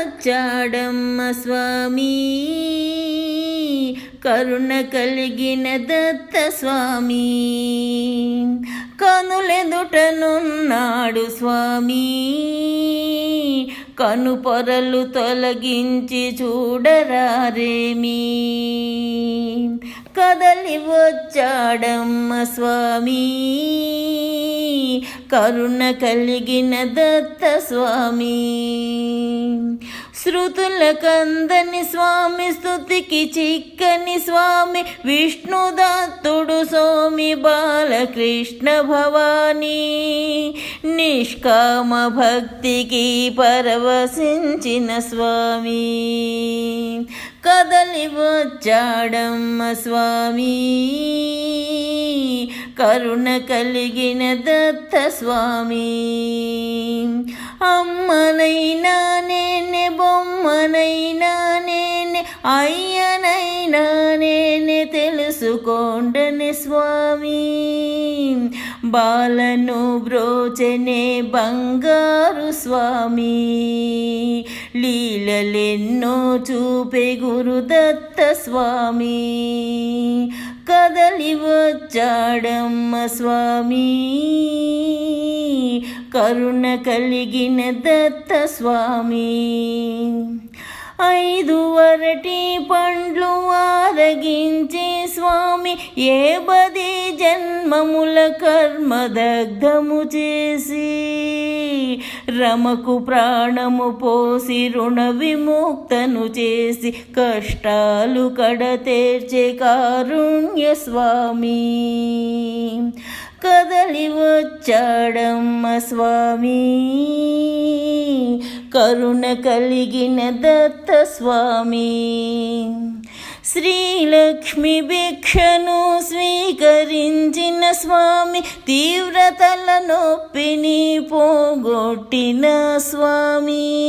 వచ్చాడమ్మ స్వామి కరుణ కలిగిన దత్త స్వామి కనులెదుటనున్నాడు స్వామి కను పొరలు తొలగించి చూడరారేమీ. కదలి వచ్చాడమ్మ స్వామి. కరుణ కలిగిన దత్త స్వామి. శృతుల కందని స్వామి స్థుతికి చిక్కని స్వామి విష్ణుదత్తుడు సోమి బాలకృష్ణ భవానీ. నిష్కామ భక్తికి పరవశించిన స్వామి. కదలి వచ్చాడమ్మ స్వామి. కరుణ కలిగిన దత్త స్వామి. అమ్మనైనా నేనే బొమ్మనైనా నేనే అయ్యనైనా నేనే తెలుసుకోండని స్వామి. బాలను బ్రోచనే బంగారు స్వామి. లీలలెన్నో చూపే గురుదత్త స్వామి. కదలి వచ్చాడమ్మ స్వామి. కరుణ కలిగిన దత్త స్వామి. ఐదు వరటి పండ్లు ఆరగించే స్వామి. ఏ బది జన్మముల కర్మదగ్ధము చేసి రమకు ప్రాణము పోసి రుణ విముక్తను చేసి కష్టాలు కడతేర్చే కారుణ్య స్వామి. కదలి వచ్చాడమ్మ స్వామి. కరుణ కలిగిన దత్త స్వామి. శ్రీలక్ష్మి భిక్షను స్వీకరించిన స్వామి తీవ్రతల నొప్పిని పోగొట్టిన స్వామి.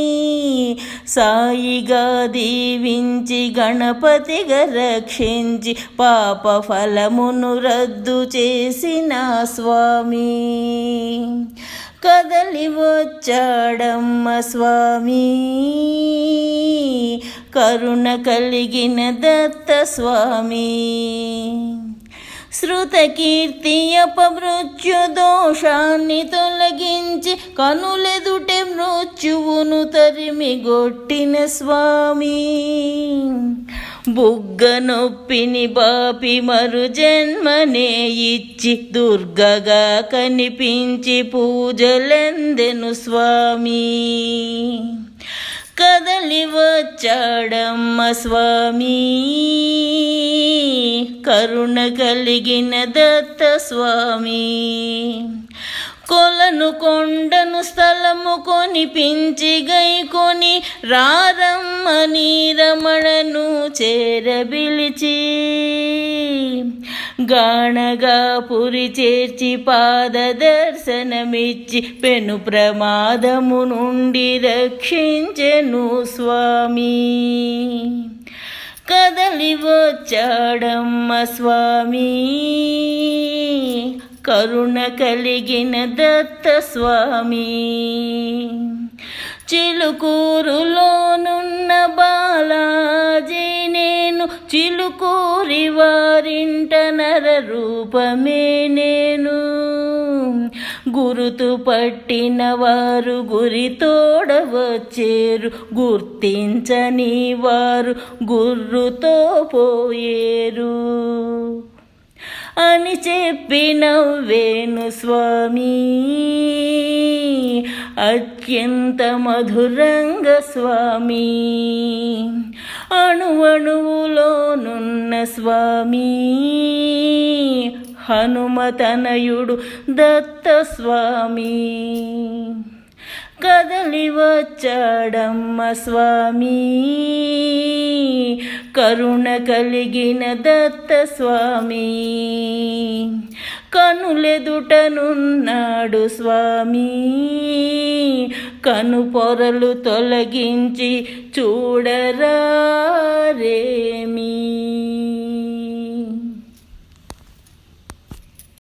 సాయిగా దీవించి గణపతిగా రక్షించి పాప ఫలమును రద్దు చేసిన స్వామి. కదలి వచ్చాడమ్మ స్వామి. కరుణ కలిగిన దత్త స్వామి శృతకీర్తి అపమృత్యు దోషాన్ని తొలగించి కనులెదుటే మృత్యువును తరిమి గొట్టిన స్వామి. బుగ్గ నొప్పిని బాపి మరు జన్మనే ఇచ్చి దుర్గగా కనిపించి పూజలెందెను స్వామి. కదలి వచ్చాడమ్మ స్వామి. కరుణ కలిగిన దత్త స్వామి. కొలను కొండను స్థలము కొనిపించి కొని రారమ్మ రమణను చేరబిలిచి గాణగా పురి చేర్చి పాద దర్శనమిచ్చి పెను ప్రమాదము నుండి రక్షించెను స్వామి. కదలి వచ్చాడమ్మ స్వామి. కరుణ కలిగిన దత్త స్వామి. చిలుకూరులోనున్న బాలాజీ నేను చిలుకూరి వారింట నర రూపమే నేను. గురుతు పట్టిన వారు గురి తోడవచ్చేరు గుర్తించని వారు గుర్రుతో పోయేరు. అని చెప్పి నవ్వేను స్వామి. అత్యంత మధురంగ స్వామి. అణువణువులోనున్న స్వామి. హనుమతనయుడు దత్త స్వామి. కదలి వచ్చాడమ్మ స్వామి. కరుణ కలిగిన దత్త స్వామి. కనులెదుటనున్నాడు స్వామి. కను పొరలు తొలగించి చూడరారేమీ.